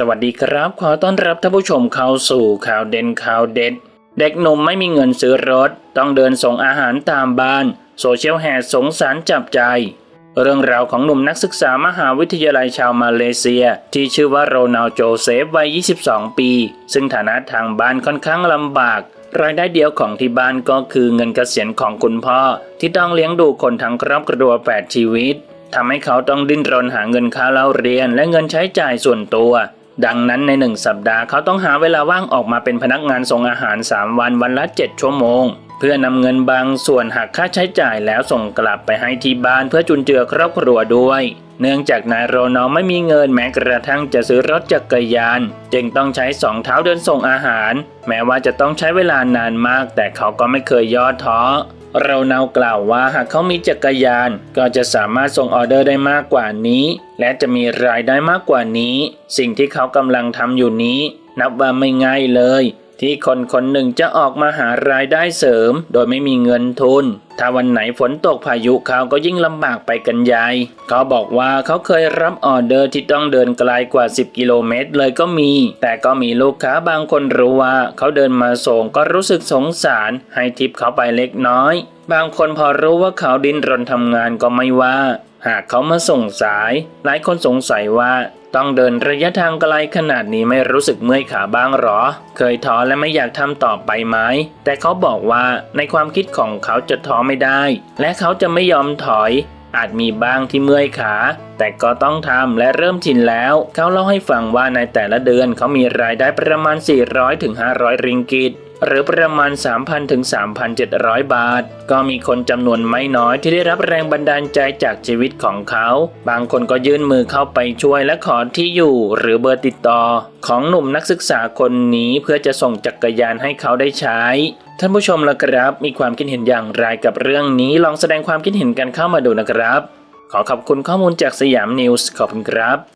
สวัสดีครับ ขอต้อนรับท่านผู้ชมเข้าสู่ข่าวเด่นข่าวเด็ด เด็กหนุ่มไม่มีเงินซื้อรถ ต้องเดินส่งอาหารตามบ้าน โซเชียลแห่สงสารจับใจ เรื่องราวของหนุ่มนักศึกษามหาวิทยาลัยชาวมาเลเซีย ที่ชื่อว่าโรนัลโจเซฟวัย 22 ปี ซึ่งฐานะทางบ้านค่อนข้างลำบาก รายได้เดียวของที่บ้านก็คือเงินเกษียณของคุณพ่อ ที่ต้องเลี้ยงดูคนทั้งครอบครัว 8 ชีวิตทำให้เขาต้องดิ้นรนหาเงินค่าเล่าเรียนและเงินใช้จ่ายส่วนตัว ดังนั้นในหนึ่งสัปดาห์เขาต้องหาเวลาว่างออกมาเป็นพนักงานส่งอาหาร 3 วันวันละ 7 ชั่วโมง เพื่อนำเงินบางส่วนหักค่าใช้จ่ายแล้วส่งกลับไปให้ที่บ้านเพื่อจุนเจือครอบครัวด้วย เนื่องจากนายโรนัลไม่มีเงินแม้กระทั่งจะซื้อรถจักรยาน จึงต้องใช้สองเท้าเดินส่งอาหาร แม้ว่าจะต้องใช้เวลานานมาก แต่เขาก็ไม่เคยย่อท้อ เราเนากล่าวว่าหากเขามีจักรยาน ก็จะสามารถส่งออเดอร์ได้มากกว่านี้ และจะมีรายได้มากกว่านี้ สิ่งที่เขากำลังทำอยู่นี้ นับว่าไม่ง่ายเลย ที่คนคนหนึ่งจะออกมาหารายได้เสริม โดยไม่มีเงินทุน ถ้าวันไหนฝนตกพายุเขาก็ยิ่งลำบากไปกันใหญ่เขาบอกว่าเขาเคยรับออเดอร์ที่ต้องเดินไกลกว่า 10 กิโลเมตรเลยก็มี แต่ก็มีลูกค้าบางคนรู้ว่าเขาเดินมาส่งก็รู้สึกสงสารให้ทิปเขาไปเล็กน้อย บางคนพอรู้ว่าเขาดิ้นรนทำงานก็ไม่ว่า หากเขามาส่งสาย หลายคนสงสัยว่า ต้องเดินระยะทางไกลขนาดนี้ไม่รู้สึกเมื่อยขาบ้างหรอ เคยท้อและไม่อยากทำต่อไปไหม แต่เขาบอกว่าในความคิดของเขาจะท้อไม่ได้ และเขาจะไม่ยอมถอย อาจมีบ้างที่เมื่อยขา แต่ก็ต้องทำและเริ่มชินแล้ว เขาเล่าให้ฟังว่าในแต่ละเดือนเขามีรายได้ประมาณ 400-500 ริงกิต หรือประมาณ 3,000ถึง3,700 บาท ก็มีคนจำนวนไม่น้อยที่ได้รับแรงบันดาลใจจากชีวิตของเขา บางคนก็ยื่นมือเข้าไปช่วยและขอที่อยู่หรือเบอร์ติดต่อ ของหนุ่มนักศึกษาคนนี้เพื่อจะส่งจักรยานให้เขาได้ใช้ ท่านผู้ชมละครับ มีความคิดเห็นอย่างไรกับเรื่องนี้ลองแสดงความคิดเห็นกันเข้ามาดูนะครับ ขอขอบคุณข้อมูลจากสยามนิวส์ขอบคุณครับ